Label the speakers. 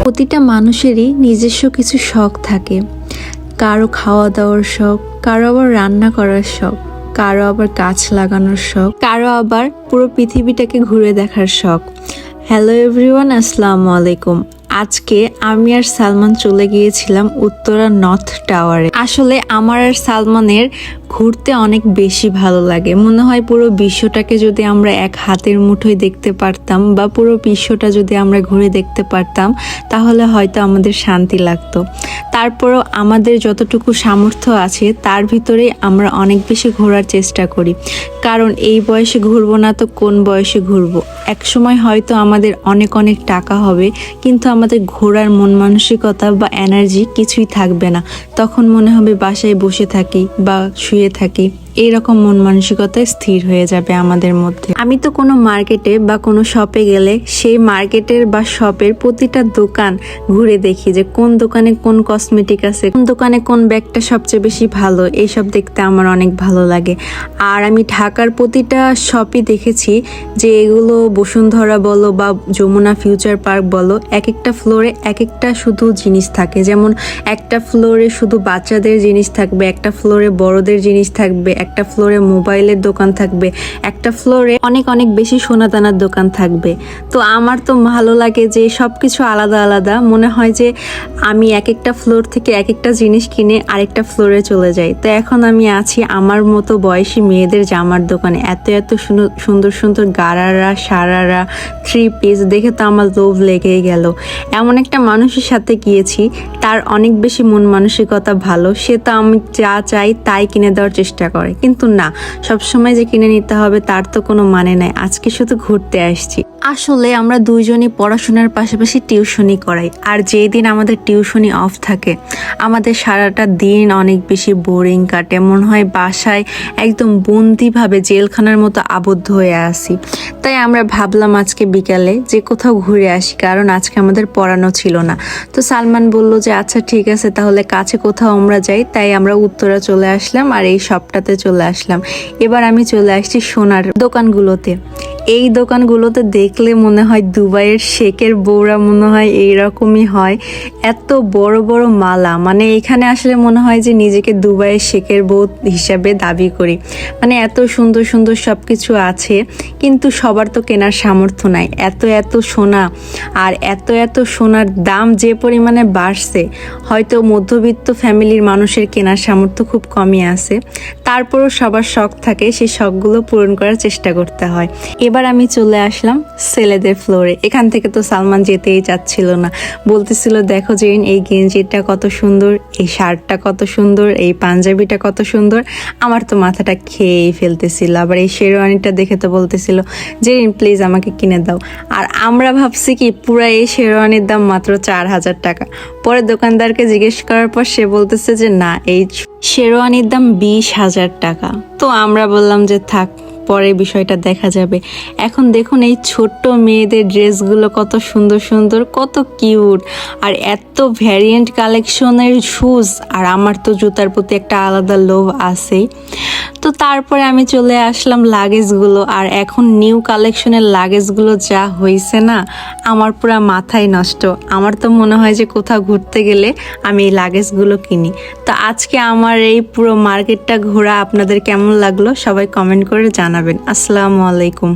Speaker 1: প্রতিটা মানুষেরই নিজস্ব কিছু শখ থাকে। কারও খাওয়া দাওয়ার শখ, কারও আবার রান্না করার শখ, কারও আবার গাছ লাগানোর শখ, কারও আবার পুরো পৃথিবীটাকে ঘুরে দেখার শখ। হ্যালো এভরিওয়ান আসসালামু আলাইকুম। আজকে আমি আর সালমান চলে গিয়েছিলাম উত্তরা নর্থ টাওয়ারে আসলে আমার আর সালমানের ঘুরতে অনেক বেশি ভালো লাগে। মনে হয় পুরো বিশ্বটাকে যদি আমরা এক হাতের মুঠোয় দেখতে পারতাম বা পুরো বিশ্বটা যদি আমরা ঘুরে দেখতে পারতাম, তাহলে হয়তো আমাদের শান্তি লাগতো। তারপরও আমাদের যতটুকু সামর্থ্য আছে, তার ভিতরে আমরা অনেক বেশি ঘোরার চেষ্টা করি। কারণ এই বয়সে ঘুরবো না তো কোন বয়সে ঘুরবো? এক সময় হয়তো আমাদের অনেক অনেক টাকা হবে, কিন্তু আমাদের ঘোরার মন মানসিকতা বা এনার্জি কিছুই থাকবে না। তখন মনে হবে বাসায় বসে থাকি বা শুয়ে থাকি এইরকম মন মানসিকতায় স্থির হয়ে যাবে আমাদের মধ্যে। আমি তো কোনো মার্কেটে বা কোনো শপে গেলে সেই মার্কেটের বা শপের প্রতিটা দোকান ঘুরে দেখি যে কোন দোকানে কোন কসমেটিক আছে, কোন দোকানে কোন ব্যাগটা সবচেয়ে বেশি ভালো, এইসব দেখতে আমার অনেক ভালো লাগে। আর আমি ঢাকার প্রতিটা শপই দেখেছি যে এগুলো বসুন্ধরা বলো বা যমুনা ফিউচার পার্ক বলো এক একটা ফ্লোরে এক একটা শুধু জিনিস থাকে। যেমন একটা ফ্লোরে শুধু বাচ্চাদের জিনিস থাকবে, একটা ফ্লোরে বড়দের জিনিস থাকবে একটা ফ্লোরে মোবাইলের দোকান থাকবে, একটা ফ্লোরে অনেক অনেক বেশি সোনাদানার দোকান থাকবে। তো আমার তো ভালো লাগে যে সব কিছু আলাদা আলাদা। মনে হয় যে আমি এক একটা ফ্লোর থেকে এক একটা জিনিস কিনে আরেকটা ফ্লোরে চলে যাই। তো এখন আমি আছি আমার মতো বয়সী মেয়েদের জামার দোকানে। এত এত সুন্দর- সুন্দর সুন্দর গারারা, সারারা থ্রি পিস দেখে তো আমার লোভ লেগেই গেল। এমন একটা মানুষের সাথে গিয়েছি, তার অনেক বেশি মন মানসিকতা ভালো। সে তো আমি যা চাই তাই কিনে দেওয়ার চেষ্টা করে। কিন্তু না, সবসময় যে কিনে নিতে হবে তার তো কোনো মানে নাই। আজকে শুধু ঘুরতে আসছি। আসলে আমরা দুইজনই পড়াশোনার পাশাপাশি টিউশনি করাই। আর যেই দিন আমাদের টিউশনি অফ থাকে, আমাদের সারাটা দিন অনেক বেশি বোরিং কাটে। মনে হয় বাসায় একদম বন্দিভাবে জেলখানার মতো আবদ্ধ হয়ে আসি তাই আমরা ভাবলাম আজকে বিকালে যে কোথাও ঘুরে আসি, কারণ আজকে আমাদের পড়ানো ছিল না। তো সালমান বলল যে আচ্ছা ঠিক আছে, তাহলে কাছে কোথাও আমরা যাই। তাই আমরা উত্তরা চলে আসলাম আর এই শপটাতে চলে আসলাম। এবার আমি চলে আসছি সোনার দোকানগুলোতে। এই দোকানগুলোতে দেখলে মনে হয় দুবাইয়ের শেকের বউরা মনে হয় এইরকমই হয়। এত বড় বড় মালা মানে এখানে আসলে মনে হয় যে নিজেকে দুবাইয়ের শেকের বউ হিসাবে দাবি করি। মানে এত সুন্দর সুন্দর সব কিছু আছে, কিন্তু সবার তো কেনার সামর্থ্য নাই। এত এত সোনা, আর এত এত সোনার দাম যে পরিমাণে বাড়ছে, হয়তো মধ্যবিত্ত ফ্যামিলির মানুষের কেনার সামর্থ্য খুব কমই আছে। তারপরও সবার শখ থাকে, সেই শখগুলো পূরণ করার চেষ্টা করতে হয়। এবার আমি চলে আসলাম ছেলেদের ফ্লোরে এখান থেকে তো সালমান যেতেই চাচ্ছিল না। বলতেছিল, দেখো জেরিন, এই গেঞ্জিটা কত সুন্দর, এই শার্টটা কত সুন্দর, এই পাঞ্জাবিটা কত সুন্দর। আমার তো মাথাটা খেয়েই ফেলতেছিল। আবার এই শেরওয়ানিটা দেখে তো বলতেছিল, জেরিন প্লিজ আমাকে কিনে দাও। আর আমরা ভাবছি কি, পুরা এই শেরওয়ানির দাম মাত্র চার হাজার টাকা। পরে দোকানদারকে জিজ্ঞেস করার পর সে বলতেছে যে, না, এই শেরওয়ানির দাম বিশ হাজার টাকা। তো আমরা বললাম যে, থাক পরে বিষয়টা দেখা যাবে। এখন দেখুন এই ছোট্ট মেয়েদের ড্রেসগুলো কত সুন্দর সুন্দর, কত কিউট। আর এত ভ্যারিয়েন্ট কালেকশনের শুজ আর আমার তো জুতার প্রতি একটা আলাদা লোভ আছেই। তো তারপরে আমি চলে আসলাম লাগেজগুলো আর এখন নিউ কালেকশনের লাগেজগুলো যা হয়েছে না, আমার পুরো মাথায় নষ্ট। আমার তো মনে হয় যে কোথাও ঘুরতে গেলে আমি এই লাগেজগুলো কিনি। তো আজকে আমার এই পুরো মার্কেটটা ঘোরা আপনাদের কেমন লাগল সবাই কমেন্ট করে জানাবেন। আসসালামু আলাইকুম।